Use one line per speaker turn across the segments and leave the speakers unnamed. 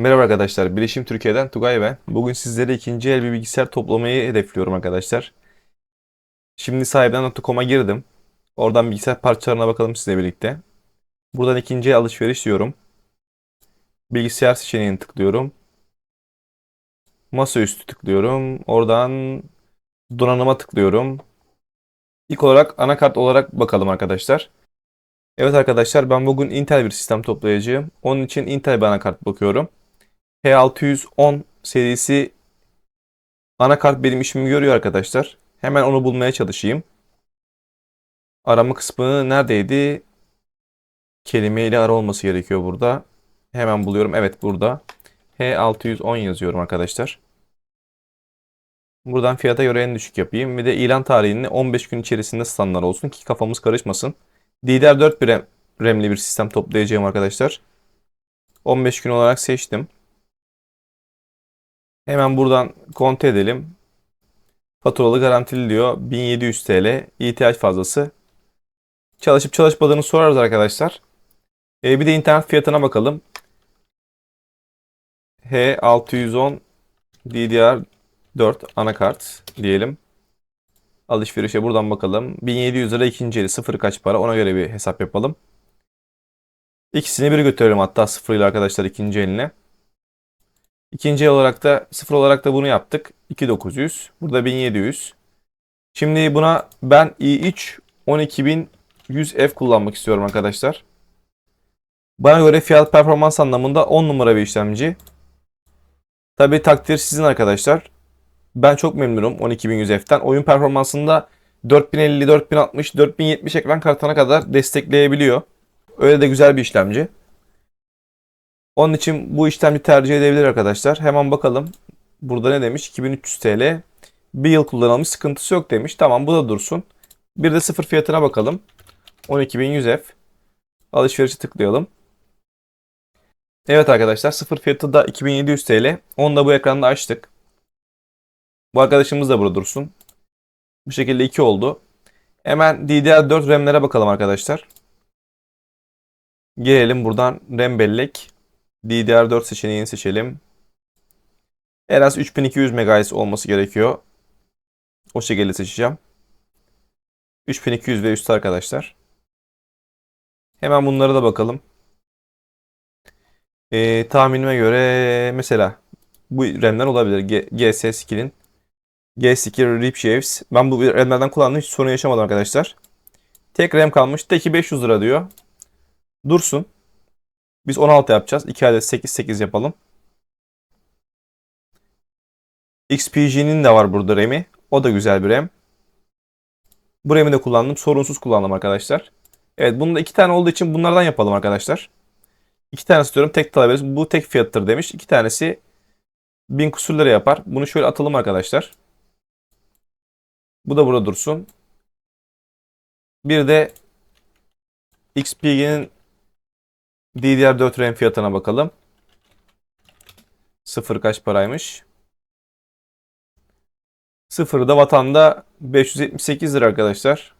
Merhaba arkadaşlar, Bilişim Türkiye'den Tugay ben. Bugün sizlere ikinci el bir bilgisayar toplamayı hedefliyorum arkadaşlar. Şimdi sahibinden.com'a girdim. Oradan bilgisayar parçalarına bakalım sizle birlikte. Buradan ikinci el alışveriş diyorum. Bilgisayar seçeneğini tıklıyorum. Masaüstü tıklıyorum. Oradan donanıma tıklıyorum. İlk olarak anakart olarak bakalım arkadaşlar. Evet arkadaşlar ben bugün Intel bir sistem toplayacağım. Onun için Intel bir anakart bakıyorum. P610 serisi anakart benim işimi görüyor arkadaşlar. Hemen onu bulmaya çalışayım. Arama kısmı neredeydi? Kelimeyle ara olması gerekiyor burada. Hemen buluyorum. Evet burada. H610 yazıyorum arkadaşlar. Buradan fiyata göre en düşük yapayım. Ve de ilan tarihini 15 gün içerisinde standart olsun ki kafamız karışmasın. DDR4 bir RAM, RAM'li bir sistem toplayacağım arkadaşlar. 15 gün olarak seçtim. Hemen buradan konte edelim. Faturalı garantili diyor. 1700 TL ihtiyaç fazlası. Çalışıp çalışmadığını sorarız arkadaşlar. E, bir de internet fiyatına bakalım. H610 DDR4 anakart diyelim. Alışverişe buradan bakalım. 1700 lira ikinci eli. Sıfır kaç para ona göre bir hesap yapalım. İkisini bir götürelim hatta sıfır ile arkadaşlar ikinci eline. İkinci olarak da sıfır olarak da bunu yaptık. 2900. Burada 1700. Şimdi buna ben i3 12100F kullanmak istiyorum arkadaşlar. Bana göre fiyat performans anlamında 10 numara bir işlemci. Tabi takdir sizin arkadaşlar. Ben çok memnunum 12100F'ten. Oyun performansında 4050, 4060, 4070 ekran kartına kadar destekleyebiliyor. Öyle de güzel bir işlemci. Onun için bu işlemci tercih edebilir arkadaşlar. Hemen bakalım. Burada ne demiş? 2300 TL. Bir yıl kullanılmış sıkıntısı yok demiş. Tamam bu da dursun. Bir de sıfır fiyatına bakalım. 12100F. Alışverişe tıklayalım. Evet arkadaşlar sıfır fiyatı da 2700 TL. Onu da bu ekranda açtık. Bu arkadaşımız da burada dursun. Bu şekilde 2 oldu. Hemen DDR4 RAM'lere bakalım arkadaşlar. Gelelim buradan RAM bellek. DDR4 seçeneğini seçelim. En az 3200 MHz olması gerekiyor. O şekilde seçeceğim. 3200 ve üstü arkadaşlar. Hemen bunlara da bakalım. Ee, tahminime göre mesela bu RAM'den olabilir. GS Skill'in G2 Rip. Ben bu RAM'lerden kullandım. Hiç sorun yaşamadım arkadaşlar. Tek RAM kalmış. Teki 500 lira diyor. Dursun. Biz 16 yapacağız. 2 adet 8 8 yapalım. XPG'nin de var burada RAM'i. O da güzel bir RAM. Bu RAM'i de kullandım. Sorunsuz kullandım arkadaşlar. Evet bunda iki tane olduğu için bunlardan yapalım arkadaşlar. İki tane istiyorum. Tek talebeniz. Bu tek fiyattır demiş. İki tanesi 1000 kusur lira yapar. Bunu şöyle atalım arkadaşlar. Bu da burada dursun. Bir de XPG'nin DDR4 RAM fiyatına bakalım. Sıfır kaç paraymış? Sıfırı da vatanda 578 lira arkadaşlar.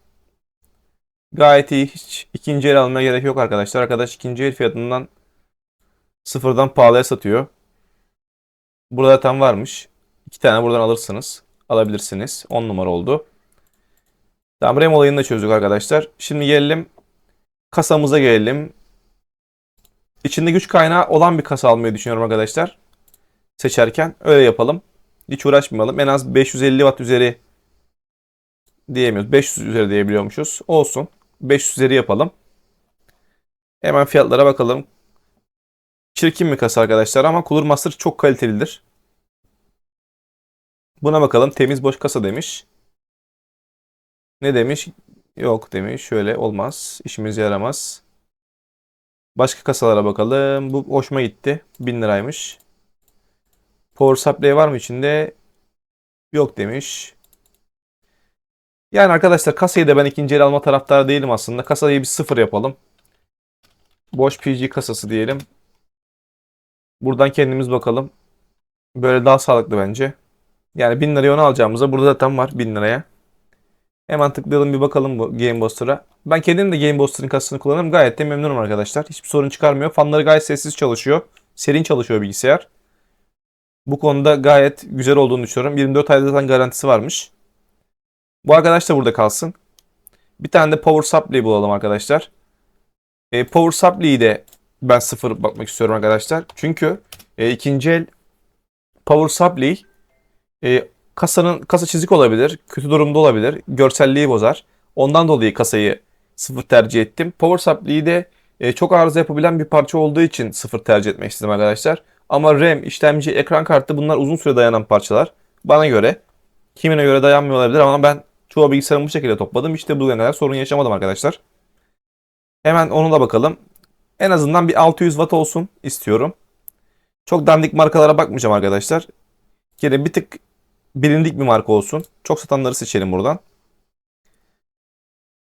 Gayet iyi. Hiç ikinci el almaya gerek yok arkadaşlar. Arkadaş ikinci el fiyatından sıfırdan pahalıya satıyor. Burada zaten varmış. İki tane buradan alırsınız. Alabilirsiniz. 10 numara oldu. Tamam RAM olayını da çözdük arkadaşlar. Şimdi gelelim kasamıza gelelim. İçinde güç kaynağı olan bir kasa almayı düşünüyorum arkadaşlar. Seçerken öyle yapalım. Hiç uğraşmayalım. En az 550 watt üzeri diyemiyoruz. 500 üzeri diyebiliyormuşuz. Olsun. 500 üzeri yapalım. Hemen fiyatlara bakalım. Çirkin bir kasa arkadaşlar ama Cooler Master çok kalitelidir. Buna bakalım. Temiz boş kasa demiş. Ne demiş? Yok demiş. Şöyle olmaz. İşimize yaramaz. Başka kasalara bakalım. Bu hoşuma gitti. 1000 liraymış. Power supply var mı içinde? Yok demiş. Yani arkadaşlar kasayı da ben ikinci el alma taraftarı değilim aslında. Kasayı bir sıfır yapalım. Boş PG kasası diyelim. Buradan kendimiz bakalım. Böyle daha sağlıklı bence. Yani 1000 liraya onu alacağımıza burada zaten var 1000 liraya. Hemen tıklayalım bir bakalım bu Game Booster'a. Ben kendim de Game Booster'ın kasasını kullanırım. Gayet de memnunum arkadaşlar. Hiçbir sorun çıkarmıyor. Fanları gayet sessiz çalışıyor. Serin çalışıyor bilgisayar. Bu konuda gayet güzel olduğunu düşünüyorum. 24 ayda zaten garantisi varmış. Bu arkadaş da burada kalsın. Bir tane de Power Supply bulalım arkadaşlar. E, Power Supply'yi de ben sıfır bakmak istiyorum arkadaşlar. Çünkü e, ikinci el Power Supply e, kasanın kasa çizik olabilir, kötü durumda olabilir, görselliği bozar. Ondan dolayı kasayı sıfır tercih ettim. Power Supply'yi de e, çok arıza yapabilen bir parça olduğu için sıfır tercih etmek istedim arkadaşlar. Ama RAM, işlemci, ekran kartı bunlar uzun süre dayanan parçalar. Bana göre. Kimine göre dayanmıyor olabilir ama ben çoğu bilgisayarımı bu şekilde topladım. İşte bugüne kadar sorun yaşamadım arkadaşlar. Hemen onu da bakalım. En azından bir 600 watt olsun istiyorum. Çok dandik markalara bakmayacağım arkadaşlar. Yine bir tık bilindik bir marka olsun. Çok satanları seçelim buradan.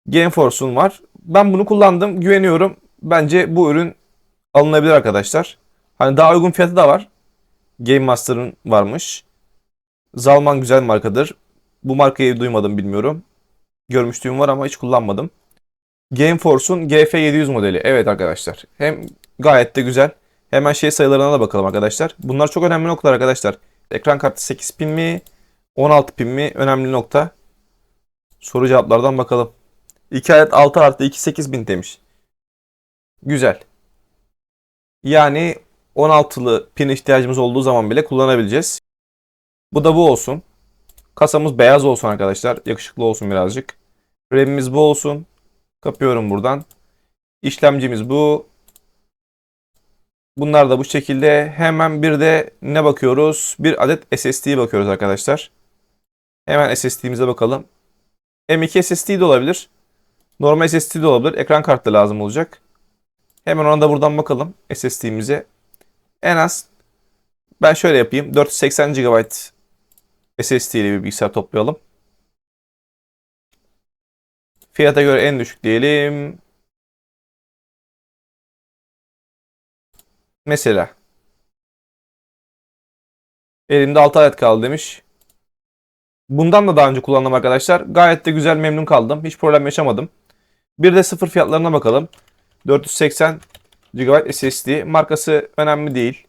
Gameforce'un var. Ben bunu kullandım. Güveniyorum. Bence bu ürün alınabilir arkadaşlar. Hani daha uygun fiyatı da var. Game Master'ın varmış. Zalman güzel markadır. Bu markayı duymadım bilmiyorum. Görmüştüğüm var ama hiç kullanmadım. Gameforce'un GF700 modeli. Evet arkadaşlar. Hem gayet de güzel. Hemen şey sayılarına da bakalım arkadaşlar. Bunlar çok önemli noktalar arkadaşlar. Ekran kartı 8 pin mi? 16 pin mi? Önemli nokta. Soru cevaplardan bakalım. 2 adet 6 artı 2 8 bin demiş. Güzel. Yani 16'lı pin ihtiyacımız olduğu zaman bile kullanabileceğiz. Bu da bu olsun. Kasamız beyaz olsun arkadaşlar. Yakışıklı olsun birazcık. RAM'imiz bu olsun. Kapıyorum buradan. İşlemcimiz bu. Bunlar da bu şekilde. Hemen bir de ne bakıyoruz? Bir adet SSD'ye bakıyoruz arkadaşlar. Hemen SSD'mize bakalım. M2 SSD de olabilir. Normal SSD de olabilir. Ekran kartı da lazım olacak. Hemen ona da buradan bakalım SSD'mize. En az ben şöyle yapayım. 480 GB SSD ile bir bilgisayar toplayalım. Fiyata göre en düşük diyelim. Mesela. Elimde 6 adet kaldı demiş. Bundan da daha önce kullandım arkadaşlar. Gayet de güzel memnun kaldım. Hiç problem yaşamadım. Bir de sıfır fiyatlarına bakalım. 480 GB SSD. Markası önemli değil.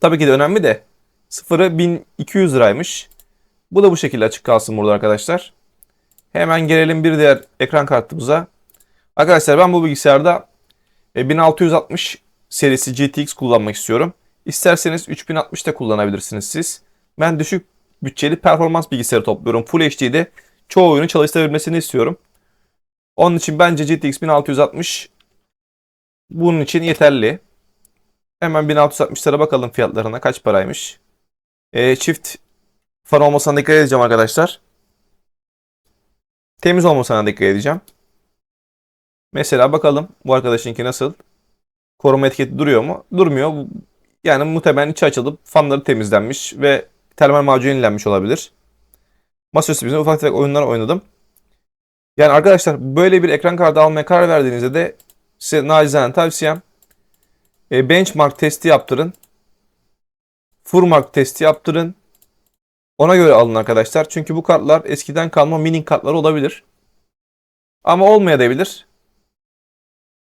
Tabii ki de önemli de. Sıfırı 1200 liraymış. Bu da bu şekilde açık kalsın burada arkadaşlar. Hemen gelelim bir diğer ekran kartımıza. Arkadaşlar ben bu bilgisayarda 1660 e, serisi GTX kullanmak istiyorum. İsterseniz 3060'da kullanabilirsiniz siz. Ben düşük bütçeli performans bilgisayarı topluyorum. Full HD'de çoğu oyunu çalıştırabilmesini istiyorum. Onun için bence GTX 1660 bunun için yeterli. Hemen 1660'lara bakalım fiyatlarına kaç paraymış. E, çift fan olmasına dikkat edeceğim arkadaşlar. Temiz olmasına dikkat edeceğim. Mesela bakalım bu arkadaşınki nasıl? Koruma etiketi duruyor mu? Durmuyor. Yani muhtemelen içi açılıp fanları temizlenmiş ve termal macun yenilenmiş olabilir. Masaüstü ufak tefek oyunlar oynadım. Yani arkadaşlar böyle bir ekran kartı almaya karar verdiğinizde de size nacizane tavsiyem e, benchmark testi yaptırın. Furmark testi yaptırın. Ona göre alın arkadaşlar. Çünkü bu kartlar eskiden kalma mini kartlar olabilir. Ama olmayabilir.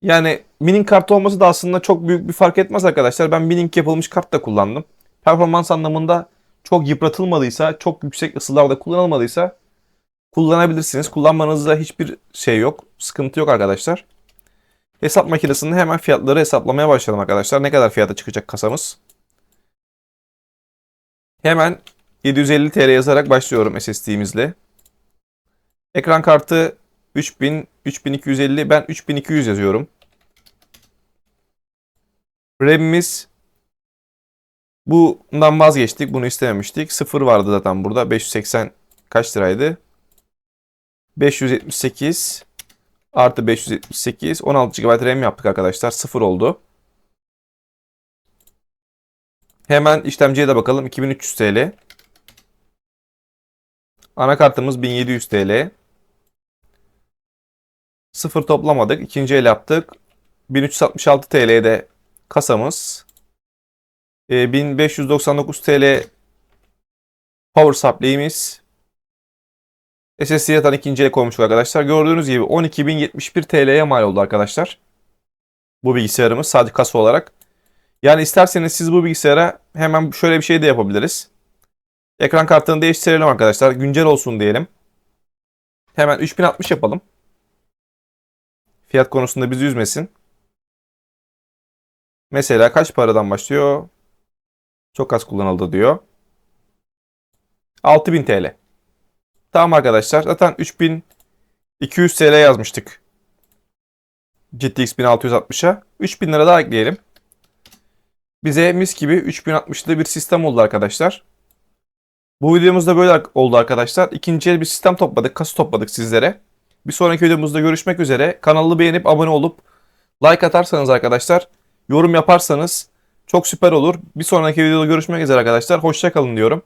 Yani minin kart olması da aslında çok büyük bir fark etmez arkadaşlar. Ben mining yapılmış kart da kullandım. Performans anlamında çok yıpratılmadıysa, çok yüksek ısılarda kullanılmadıysa kullanabilirsiniz. Kullanmanızda hiçbir şey yok. Sıkıntı yok arkadaşlar. Hesap makinesinde hemen fiyatları hesaplamaya başlayalım arkadaşlar. Ne kadar fiyata çıkacak kasamız? Hemen 750 TL yazarak başlıyorum SSD'mizle. Ekran kartı 3000, 3250. Ben 3200 yazıyorum. RAM'imiz bundan vazgeçtik. Bunu istememiştik. Sıfır vardı zaten burada. 580 kaç liraydı? 578 artı 578 16 GB RAM yaptık arkadaşlar. Sıfır oldu. Hemen işlemciye de bakalım. 2300 TL. Anakartımız 1700 TL. Sıfır toplamadık. İkinci el yaptık. 1366 TL'de kasamız. E, 1599 TL power supply'imiz. SSD yatan ikinci el koymuştuk arkadaşlar. Gördüğünüz gibi 12.071 TL'ye mal oldu arkadaşlar. Bu bilgisayarımız sadece kasa olarak. Yani isterseniz siz bu bilgisayara hemen şöyle bir şey de yapabiliriz. Ekran kartını değiştirelim arkadaşlar. Güncel olsun diyelim. Hemen 3060 yapalım. Fiyat konusunda bizi üzmesin. Mesela kaç paradan başlıyor? Çok az kullanıldı diyor. 6000 TL. Tamam arkadaşlar. Zaten 3200 TL yazmıştık. GTX 1660'a. 3000 lira daha ekleyelim. Bize mis gibi 3060'lı bir sistem oldu arkadaşlar. Bu videomuzda böyle oldu arkadaşlar. İkinci el bir sistem topladık, kası topladık sizlere. Bir sonraki videomuzda görüşmek üzere. Kanalı beğenip abone olup like atarsanız arkadaşlar, yorum yaparsanız çok süper olur. Bir sonraki videoda görüşmek üzere arkadaşlar. Hoşçakalın diyorum.